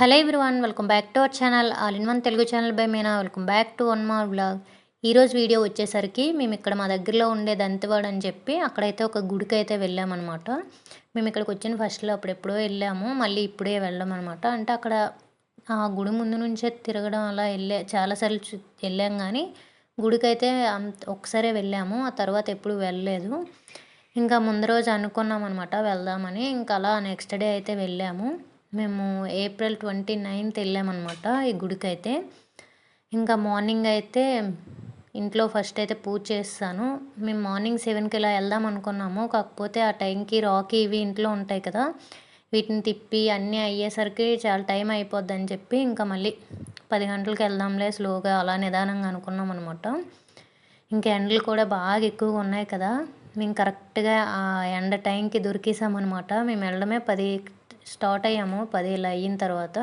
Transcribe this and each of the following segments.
Hello everyone welcome back to our channel all in one Telugu channel by Meena. Welcome back to one more blog ఈరోజు video వచ్చేసరికి మేము ఇక్కడ మా దగ్గరలో ఉండే దంతవాడ అని చెప్పి అక్కడైతే ఒక గుడికి అయితే వెళ్ళామన్నమాట. మేము ఇక్కడికి వచ్చిన ఫస్ట్లో అప్పుడెప్పుడో వెళ్ళాము మళ్ళీ ఇప్పుడే వెళ్ళాం అనమాట అంటే అక్కడ ఆ గుడి ముందు నుంచే తిరగడం అలా వెళ్ళే చాలాసార్లు వెళ్ళాం కానీ గుడికి అయితే అంత ఒకసారే వెళ్ళాము ఆ తర్వాత ఎప్పుడు వెళ్ళలేదు. ఇంకా ముందు రోజు అనుకున్నాం అనమాట వెళ్దామని. ఇంకా అలా నెక్స్ట్ డే అయితే వెళ్ళాము. మేము ఏప్రిల్ ట్వంటీ నైన్త్ వెళ్ళామన్నమాట ఈ గుడికి అయితే ఇంకా మార్నింగ్ అయితే ఇంట్లో ఫస్ట్ అయితే పూజ చేస్తాను. మేము మార్నింగ్ సెవెన్కి ఇలా వెళ్దాం అనుకున్నాము. కాకపోతే ఆ టైంకి రాకీ ఇవి ఇంట్లో ఉంటాయి కదా వీటిని తిప్పి అన్నీ అయ్యేసరికి చాలా టైం అయిపోద్ది అని చెప్పి ఇంకా మళ్ళీ పది గంటలకు వెళ్దాంలే స్లోగా అలా నిదానంగా అనుకున్నాం అనమాట ఇంకా ఎండలు కూడా బాగా ఎక్కువగా ఉన్నాయి కదా మేము కరెక్ట్గా ఆ ఎండ టైంకి దొరికేసామన్నమాట. మేము వెళ్ళడమే పది స్టార్ట్ అయ్యాము. పదివేలు అయిన తర్వాత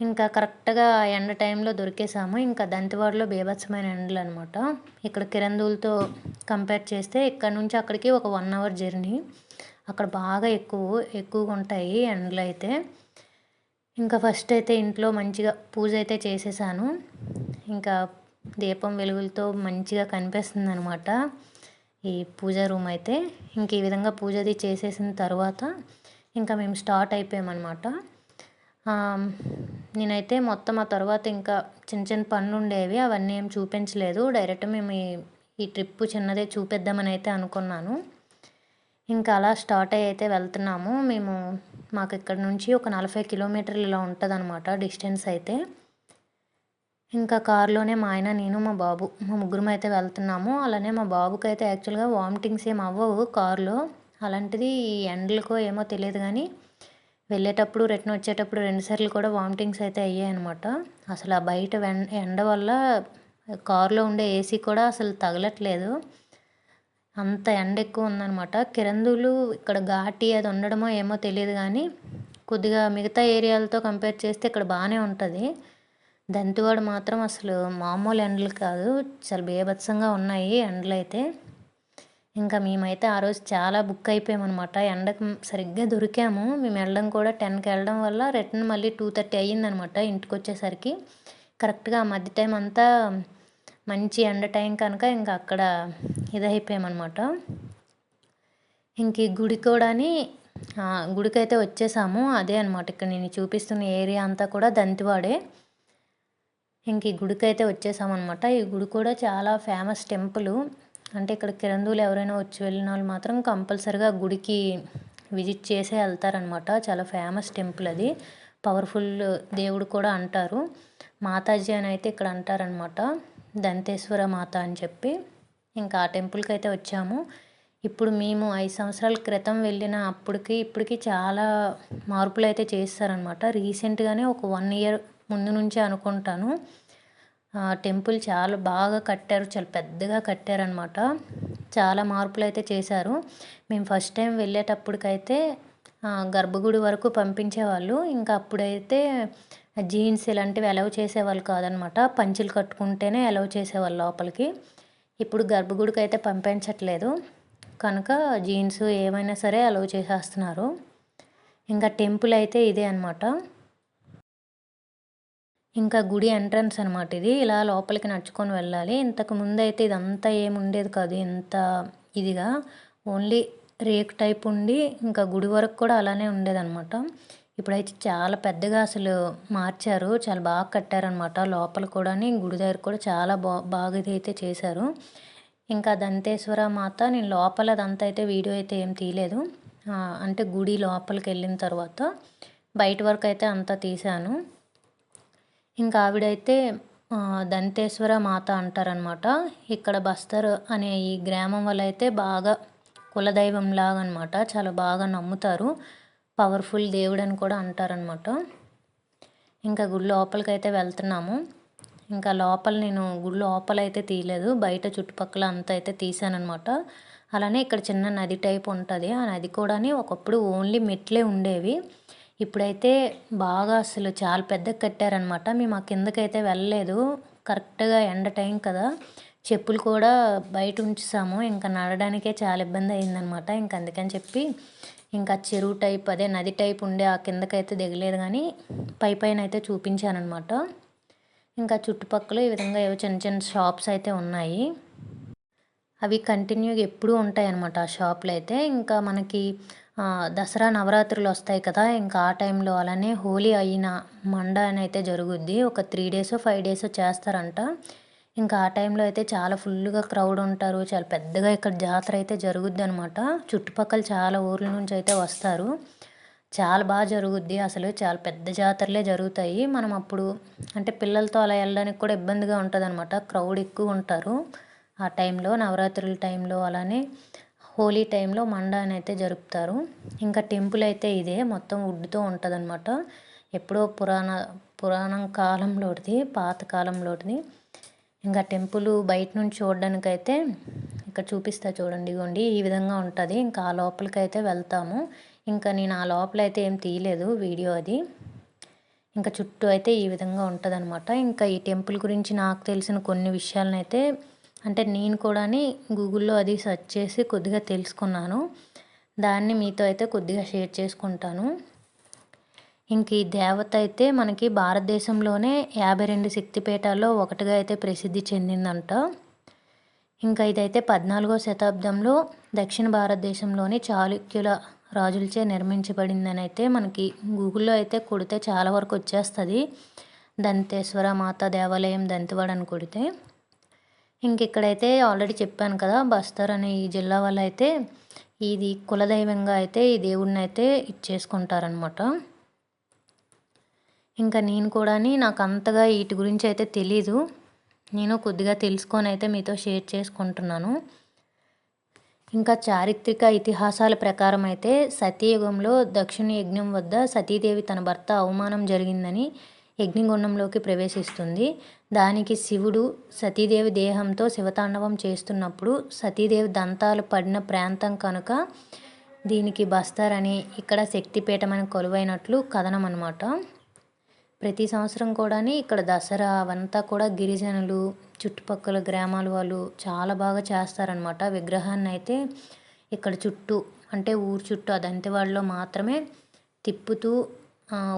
ఇంకా కరెక్ట్గా ఎండ టైంలో దొరికేసాము. ఇంకా దంతివాడలో బీభత్సమైన ఎండలు అనమాట ఇక్కడ కిరందూలతో కంపేర్ చేస్తే ఇక్కడ నుంచి అక్కడికి ఒక వన్ అవర్ జర్నీ. అక్కడ బాగా ఎక్కువ ఎక్కువగా ఉంటాయి ఎండలు అయితే ఇంకా ఫస్ట్ అయితే ఇంట్లో మంచిగా పూజ అయితే చేసేసాను. ఇంకా దీపం వెలుగులతో మంచిగా కనిపిస్తుంది అనమాట ఈ పూజ రూమ్ అయితే. ఇంక ఈ విధంగా పూజది చేసేసిన తర్వాత ఇంకా మేము స్టార్ట్ అయిపోయామన్నమాట. నేనైతే మొత్తం ఆ తర్వాత ఇంకా చిన్న చిన్న పనులు ఉండేవి అవన్నీ ఏం చూపించలేదు. డైరెక్ట్ మేము ఈ ట్రిప్ చిన్నదే చూపిద్దామని అయితే అనుకున్నాను. ఇంకా అలా స్టార్ట్ అయ్యి అయితే వెళ్తున్నాము. మేము మాకు ఇక్కడ నుంచి ఒక నలభై కిలోమీటర్లు ఇలా ఉంటుంది అనమాట డిస్టెన్స్ అయితే. ఇంకా కారులోనే మా ఆయన నేను మా బాబు మా ముగ్గురం అయితే వెళ్తున్నాము. అలానే మా బాబుకి అయితే యాక్చువల్గా వామిటింగ్స్ ఏం అవ్వవు కారులో. అలాంటిది ఎండలకో ఏమో తెలియదు కానీ వెళ్ళేటప్పుడు రిటర్న్ వచ్చేటప్పుడు రెండుసార్లు కూడా వామిటింగ్స్ అయితే అయ్యాయి అనమాట అసలు ఆ బయట ఎండ వల్ల కారులో ఉండే ఏసీ కూడా అసలు తగలట్లేదు. అంత ఎండ ఎక్కువ ఉందన్నమాట. కిరందులు ఇక్కడ ఘాటి అది ఉండడమో ఏమో తెలియదు కానీ కొద్దిగా మిగతా ఏరియాలతో కంపేర్ చేస్తే ఇక్కడ బాగానే ఉంటుంది. దంతివాడు మాత్రం అసలు మామూలు ఎండలు కాదు. చాలా బీభత్సంగా ఉన్నాయి ఎండలు అయితే ఇంకా మేమైతే ఆ రోజు చాలా బుక్ అయిపోయామన్నమాట. ఎండకు సరిగ్గా దొరికాము. మేము వెళ్ళడం కూడా టెన్కి వెళ్ళడం వల్ల రిటర్న్ మళ్ళీ టూ థర్టీ అయ్యిందనమాట ఇంటికి వచ్చేసరికి కరెక్ట్గా ఆ మధ్య టైం అంతా మంచి ఎండ టైం కనుక ఇంకా అక్కడ ఇదైపోయామన్నమాట. ఇంక ఈ గుడి కూడాని గుడికైతే వచ్చేసాము. అదే అనమాట ఇక్కడ నేను చూపిస్తున్న ఏరియా అంతా కూడా దంతివాడే. ఇంక ఈ గుడికి అయితే వచ్చేసామన్నమాట. ఈ గుడి కూడా చాలా ఫేమస్ టెంపుల్. అంటే ఇక్కడ కిరందులు ఎవరైనా వచ్చి వెళ్ళిన వాళ్ళు మాత్రం కంపల్సరిగా గుడికి విజిట్ చేసే వెళ్తారనమాట చాలా ఫేమస్ టెంపుల్ అది. పవర్ఫుల్ దేవుడు కూడా అంటారు. మాతాజీ అని అయితే ఇక్కడ అంటారనమాట దంతేశ్వర మాత అని చెప్పి. ఇంకా ఆ టెంపుల్కి అయితే వచ్చాము. ఇప్పుడు మేము ఐదు సంవత్సరాల క్రితం వెళ్ళిన అప్పటికి ఇప్పటికి చాలా మార్పులు అయితే చేస్తారనమాట రీసెంట్గానే ఒక వన్ ఇయర్ ముందు నుంచే అనుకుంటాను. టెంపుల్ చాలా బాగా కట్టారు చాలా పెద్దగా కట్టారనమాట చాలా మార్పులు అయితే చేశారు. మేము ఫస్ట్ టైం వెళ్ళేటప్పటికైతే గర్భగుడి వరకు పంపించేవాళ్ళు. ఇంకా అప్పుడైతే జీన్స్ ఇలాంటివి అలౌ చేసేవాళ్ళు కాదనమాట పంచులు కట్టుకుంటేనే అలౌ చేసేవాళ్ళు లోపలికి. ఇప్పుడు గర్భగుడికి అయితే పంపించట్లేదు. కనుక జీన్స్ ఏమైనా సరే అలౌ చేసేస్తున్నారు. ఇంకా టెంపుల్ అయితే ఇదే అనమాట ఇంకా గుడి ఎంట్రన్స్ అనమాట ఇది. ఇలా లోపలికి నడుచుకొని వెళ్ళాలి. ఇంతకు ముందు అయితే ఇదంతా ఏమి ఉండేది కాదు. ఇంత ఇదిగా. ఓన్లీ రేక్ టైప్ ఉండి ఇంకా గుడి వరకు కూడా అలానే ఉండేదన్నమాట ఇప్పుడైతే చాలా పెద్దగా అసలు మార్చారు. చాలా బాగా కట్టారనమాట లోపల కూడా గుడి దగ్గర కూడా చాలా బా బాగా అయితే చేశారు. ఇంకా దంతేశ్వర మాత నేను లోపల అదంతా అయితే వీడియో అయితే ఏం తీయలేదు. అంటే గుడి లోపలికి వెళ్ళిన తర్వాత బయట వరకు అయితే అంతా తీశాను. ఇంకా ఆవిడైతే దంతేశ్వర మాత అంటారనమాట ఇక్కడ బస్తర్ అనే ఈ గ్రామం వల్ల అయితే బాగా కులదైవం లాగా అనమాట చాలా బాగా నమ్ముతారు. పవర్ఫుల్ దేవుడు అని కూడా అంటారనమాట ఇంకా గుడి లోపలికి అయితే వెళ్తున్నాము. ఇంకా లోపల నేను గుడి లోపల అయితే తీయలేదు. బయట చుట్టుపక్కల అంతా అయితే తీసానమాట అలానే ఇక్కడ చిన్న నది టైప్ ఉంటుంది. ఆ నది కూడా ఒకప్పుడు ఓన్లీ మెట్లే ఉండేవి. ఇప్పుడైతే బాగా అసలు చాలా పెద్దగా కట్టారనమాట మేము ఆ కిందకైతే వెళ్ళలేదు. కరెక్ట్గా ఎండ టైం కదా. చెప్పులు కూడా బయట ఉంచుసాము. ఇంకా నడడానికే చాలా ఇబ్బంది అయిందనమాట ఇంక అందుకని చెప్పి ఇంకా చెరువు టైప్ అదే నది టైప్ ఉండే ఆ కిందకైతే దిగలేదు కానీ పై పైన అయితే చూపించానమాట ఇంకా చుట్టుపక్కల ఈ విధంగా ఏవో చిన్న చిన్న షాప్స్ అయితే ఉన్నాయి. అవి కంటిన్యూగా ఎప్పుడూ ఉంటాయి అన్నమాట ఆ షాపులు అయితే ఇంకా మనకి దసరా నవరాత్రులు వస్తాయి కదా ఇంకా ఆ టైంలో అలానే హోలీ అయిన మండ అని అయితే జరుగుద్ది. ఒక త్రీ డేస్ ఫైవ్ డేస్ చేస్తారంట. ఇంకా ఆ టైంలో అయితే చాలా ఫుల్గా క్రౌడ్ ఉంటారు. చాలా పెద్దగా ఇక్కడ జాతర అయితే జరుగుద్ది అనమాట చుట్టుపక్కల చాలా ఊర్ల నుంచి అయితే వస్తారు. చాలా బాగా జరుగుద్ది. అసలు చాలా పెద్ద జాతరలే జరుగుతాయి. మనం అప్పుడు అంటే పిల్లలతో అలా వెళ్ళడానికి కూడా ఇబ్బందిగా ఉంటుంది అనమాట క్రౌడ్ ఎక్కువ ఉంటారు. ఆ టైంలో నవరాత్రుల టైంలో అలానే. హోలీ టైంలో మండ అని అయితే జరుపుతారు. ఇంకా టెంపుల్ అయితే ఇదే మొత్తం వుడ్తో ఉంటుంది అనమాట ఎప్పుడో పురాణ పురాణం కాలంలోటిది పాతకాలంలోటిది ఇంకా టెంపుల్ బయట నుంచి చూడడానికి అయితే ఇక్కడ చూపిస్తా చూడండి ఇగోండి ఈ విధంగా ఉంటుంది. ఇంకా ఆ లోపలికి అయితే వెళ్తాము. ఇంకా నేను ఆ లోపల అయితే ఏం తీయలేదు వీడియో అది. ఇంకా చుట్టూ అయితే ఈ విధంగా ఉంటుంది ఇంకా ఈ టెంపుల్ గురించి నాకు తెలిసిన కొన్ని విషయాలను అయితే అంటే నేను కూడా గూగుల్లో అది సెర్చ్ చేసి కొద్దిగా తెలుసుకున్నాను. దాన్ని మీతో అయితే కొద్దిగా షేర్ చేసుకుంటాను. ఇంక ఈ దేవత అయితే మనకి భారతదేశంలోనే యాభై రెండు శక్తిపీఠాల్లో ఒకటిగా అయితే ప్రసిద్ధి చెందిందంట. ఇంకా ఇదైతే పద్నాలుగో శతాబ్దంలో దక్షిణ భారతదేశంలోని చాళుక్యుల రాజులచే నిర్మించబడిందని అయితే మనకి గూగుల్లో అయితే కొడితే చాలా వరకు వచ్చేస్తుంది. దంతేశ్వర మాత దేవాలయం దంతవాడని కొడితే. ఇంక ఇక్కడైతే ఆల్రెడీ చెప్పాను కదా బస్తర్ అనే ఈ జిల్లా వాళ్ళు అయితే ఇది కులదైవంగా అయితే ఈ దేవుడిని అయితే ఇచ్చేసుకుంటారనమాట ఇంకా నేను కూడా నాకు అంతగా వీటి గురించి అయితే తెలీదు. నేను కొద్దిగా తెలుసుకొని అయితే మీతో షేర్ చేసుకుంటున్నాను. ఇంకా చారిత్రక ఇతిహాసాల ప్రకారం అయితే సతీయుగంలో దక్షిణ యజ్ఞం వద్ద సతీదేవి తన భర్త అవమానం జరిగిందని యజ్ఞగుండంలోకి ప్రవేశిస్తుంది. దానికి శివుడు సతీదేవి దేహంతో శివతాండవం చేస్తున్నప్పుడు సతీదేవి దంతాలు పడిన ప్రాంతం కనుక దీనికి బస్తారని ఇక్కడ శక్తిపీఠం అని కొలువైనట్లు కథనం అనమాట ప్రతి సంవత్సరం కూడా ఇక్కడ దసరా అవంతా కూడా గిరిజనులు చుట్టుపక్కల గ్రామాల వాళ్ళు చాలా బాగా చేస్తారనమాట విగ్రహాన్ని అయితే ఇక్కడ చుట్టూ అంటే ఊరు చుట్టూ అదంతెవాడలో మాత్రమే తిప్పుతూ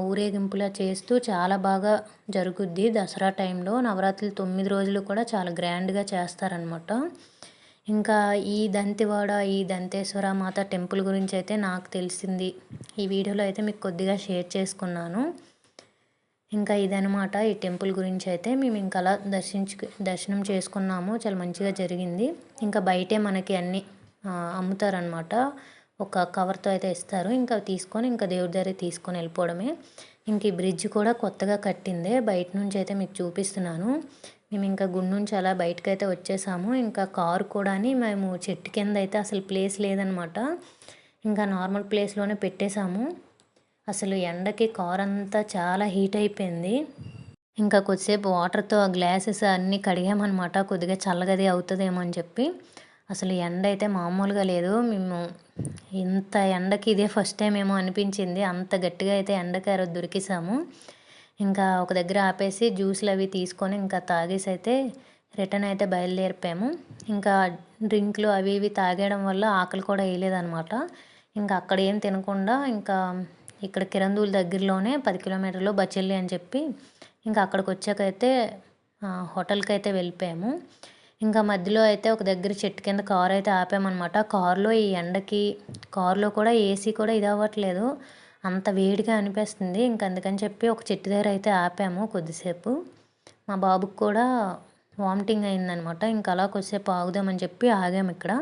ఊరేగింపులా చేస్తూ చాలా బాగా జరుగుద్ది. దసరా టైంలో నవరాత్రులు తొమ్మిది రోజులు కూడా చాలా గ్రాండ్గా చేస్తారనమాట ఇంకా ఈ దంతివాడ ఈ దంతేశ్వర మాత టెంపుల్ గురించి అయితే నాకు తెలిసింది. ఈ వీడియోలో అయితే మీకు కొద్దిగా షేర్ చేసుకున్నాను. ఇంకా ఇదనమాట ఈ టెంపుల్ గురించి అయితే. మేము ఇంకా అలా దర్శించు దర్శనం చేసుకున్నాము. చాలా మంచిగా జరిగింది. ఇంకా బయటే మనకి అన్నీ అమ్ముతారనమాట ఒక కవర్తో అయితే ఇస్తారు. ఇంకా తీసుకొని ఇంకా దేవుడి దగ్గర తీసుకొని వెళ్ళిపోవడమే. ఇంక ఈ బ్రిడ్జ్ కూడా కొత్తగా కట్టిందే. బయట నుంచి అయితే మీకు చూపిస్తున్నాను. మేము ఇంకా గుడి నుంచి అలా బయటకు అయితే వచ్చేసాము. ఇంకా కారు కూడా మేము చెట్టు కింద అయితే అసలు ప్లేస్ లేదనమాట. ఇంకా నార్మల్ ప్లేస్లోనే పెట్టేశాము. అసలు ఎండకి కార్ అంతా చాలా హీట్ అయిపోయింది. ఇంకా కొద్దిసేపు వాటర్తో ఆ గ్లాసెస్ అన్నీ కడిగామన్నమాట కొద్దిగా చల్లగది అవుతుందేమో అని చెప్పి. అసలు ఎండ అయితే మామూలుగా లేదు. మేము ఇంత ఎండకి ఇదే ఫస్ట్ టైం ఏమో అనిపించింది. అంత గట్టిగా అయితే ఎండకి ఆ దొరికేసాము ఇంకా ఒక దగ్గర ఆపేసి జ్యూస్లు అవి తీసుకొని ఇంకా తాగేసి అయితే రిటర్న్ అయితే బయలుదేరిపాము ఇంకా డ్రింక్లు అవి ఇవి తాగేయడం వల్ల ఆకలి కూడా వేయలేదనమాట ఇంకా అక్కడ ఏం తినకుండా ఇంకా ఇక్కడ కిరందూల్ దగ్గరలోనే పది కిలోమీటర్లు బచెల్లి అని చెప్పి ఇంకా అక్కడికి వచ్చాకైతే హోటల్కి అయితే వెళ్ళిపోయాము. ఇంకా మధ్యలో అయితే ఒక దగ్గర చెట్టు కింద కారు అయితే ఆపామన్నమాట. కారులో ఈ ఎండకి కారులో కూడా ఏసీ కూడా ఇది అవ్వట్లేదు. అంత వేడిగా అనిపిస్తుంది. ఇంక అందుకని చెప్పి ఒక చెట్టు దగ్గర అయితే ఆపాము కొద్దిసేపు. మా బాబుకి కూడా వామిటింగ్ అయిందనమాట ఇంకా అలా కొద్దిసేపు ఆగుదామని చెప్పి ఆగాము ఇక్కడ.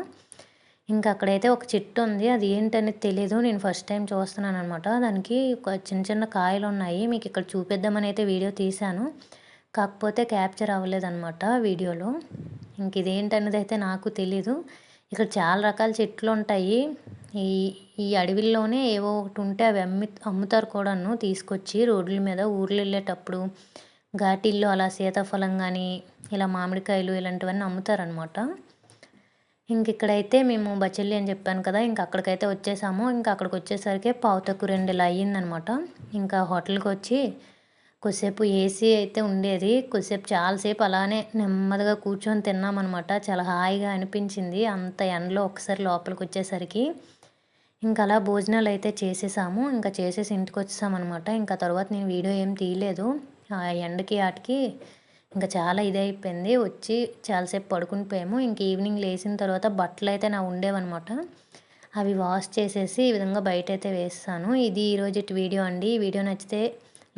ఇంకా అక్కడైతే ఒక చెట్టు ఉంది. అది ఏంటనేది తెలియదు నేను ఫస్ట్ టైం చూస్తున్నాను అనమాట దానికి చిన్న చిన్న కాయలు ఉన్నాయి. మీకు ఇక్కడ చూపిద్దామని అయితే వీడియో తీశాను. కాకపోతే క్యాప్చర్ అవ్వలేదన్నమాట వీడియోలో. ఇంక ఇదేంటనేది అయితే నాకు తెలీదు. ఇక్కడ చాలా రకాల చెట్లు ఉంటాయి ఈ ఈ అడవిల్లోనే ఏవో ఒకటి ఉంటే అవి అమ్మి అమ్ముతారు కూడాను తీసుకొచ్చి రోడ్ల మీద ఊర్లు వెళ్ళేటప్పుడు ఘాటీల్లో అలా సీతాఫలం కానీ ఇలా మామిడికాయలు ఇలాంటివన్నీ అమ్ముతారనమాట ఇంక ఇక్కడైతే మేము బచెల్లి అని చెప్పాను కదా ఇంక అక్కడికైతే వచ్చేసాము. ఇంకా అక్కడికి వచ్చేసరికి పావుతక్కు రెండు ఇలా అయ్యిందనమాట ఇంకా హోటల్కి వచ్చి కొద్దిసేపు ఏసీ అయితే ఉండేది. కొద్దిసేపు చాలాసేపు అలానే నెమ్మదిగా కూర్చొని తిన్నామన్నమాట. చాలా హాయిగా అనిపించింది. అంత ఎండలో ఒకసారి లోపలికి వచ్చేసరికి ఇంకా అలా భోజనాలు అయితే చేసేసాము. ఇంకా చేసేసి ఇంటికి వచ్చేసామన్నమాట ఇంకా తర్వాత నేను వీడియో ఏం తీయలేదు. ఆ ఎండకి వాటికి ఇంకా చాలా ఇది అయిపోయింది వచ్చి చాలాసేపు పడుకుని పోయాము. ఇంక ఈవినింగ్ లేచిన తర్వాత బట్టలు అయితే నా ఉండేవన్నమాట. అవి వాష్ చేసేసి ఈ విధంగా బయట అయితే వేస్తాను ఇది ఈరోజు వీడియో అండి. ఈ వీడియో నచ్చితే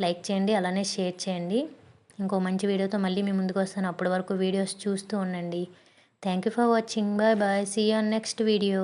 లైక్ చేయండి అలానే షేర్ చేయండి. ఇంకో మంచి వీడియోతో మళ్ళీ మీ ముందుకు వస్తాను. అప్పటి వరకు వీడియోస్ చూస్తూ ఉండండి. Thank you for watching bye bye see on next video